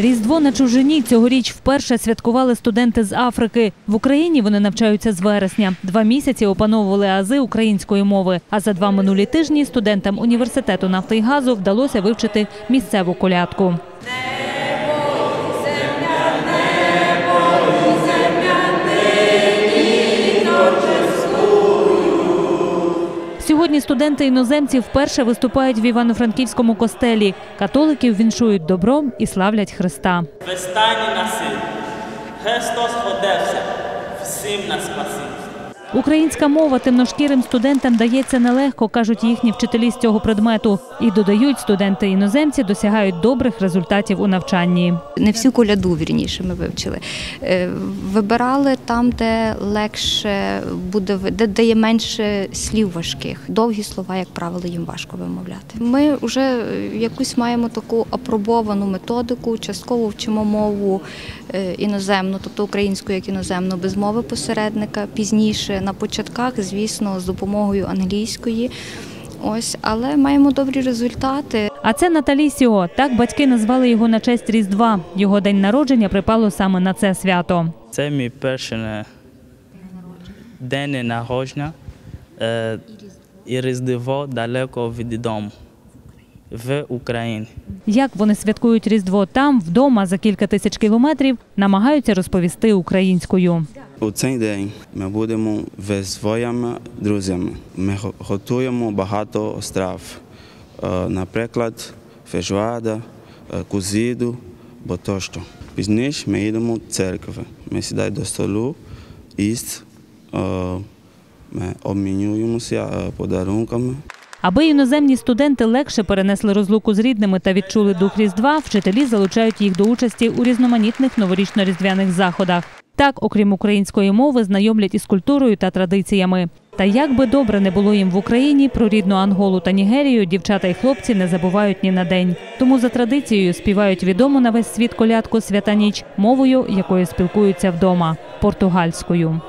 Різдво на чужині цьогоріч вперше святкували студенти з Африки. В Україні вони навчаються з вересня. Два місяці опановували ази української мови. А за два минулі тижні студентам університету нафти і газу вдалося вивчити місцеву колядку. Сьогодні студенти іноземці вперше виступають в Івано-Франківському костелі. Католиків віншують добром і славлять Христа. В стані на. Христос ходився, всім на спасіння. Українська мова темношкірим студентам дається нелегко, кажуть їхні вчителі з цього предмету. І додають, студенти іноземці досягають добрих результатів у навчанні. Не всю коляду вірніше ми вивчили. Е, Вибирали там, де легше буде де, де є менше слів важких. Довгі слова, як правило, їм важко вимовляти. Ми вже е, якусь маємо таку апробовану методику, частково вчимо мову е, іноземну, тобто українську як іноземну, без мови посередника. Пізніше на початках, звісно, з допомогою англійської. Ось, але маємо добрі результати. А це Наталісіо. Так батьки назвали його на честь Різдва. Його день народження припало саме на це свято. Це мій перший день народження е, і Різдво далеко від дому в Україні. Як вони святкують Різдво там, вдома за кілька тисяч кілометрів, намагаються розповісти українською. У цей день ми будемо зі своїми друзями. Ми готуємо багато страв. Е, Наприклад, фейжоада, е, кузіду, бо тощо. Пізніше ми йдемо в церкву. Ми сідаємо до столу, їсть, е, ми обмінюємося подарунками. Аби іноземні студенти легше перенесли розлуку з рідними та відчули дух Різдва, вчителі залучають їх до участі у різноманітних новорічно-різдвяних заходах. Так, окрім української мови, знайомлять із культурою та традиціями. Та як би добре не було їм в Україні, про рідну Анголу та Нігерію дівчата і хлопці не забувають ні на день. Тому за традицією співають відому на весь світ колядку свята ніч мовою, якою спілкуються вдома португальською.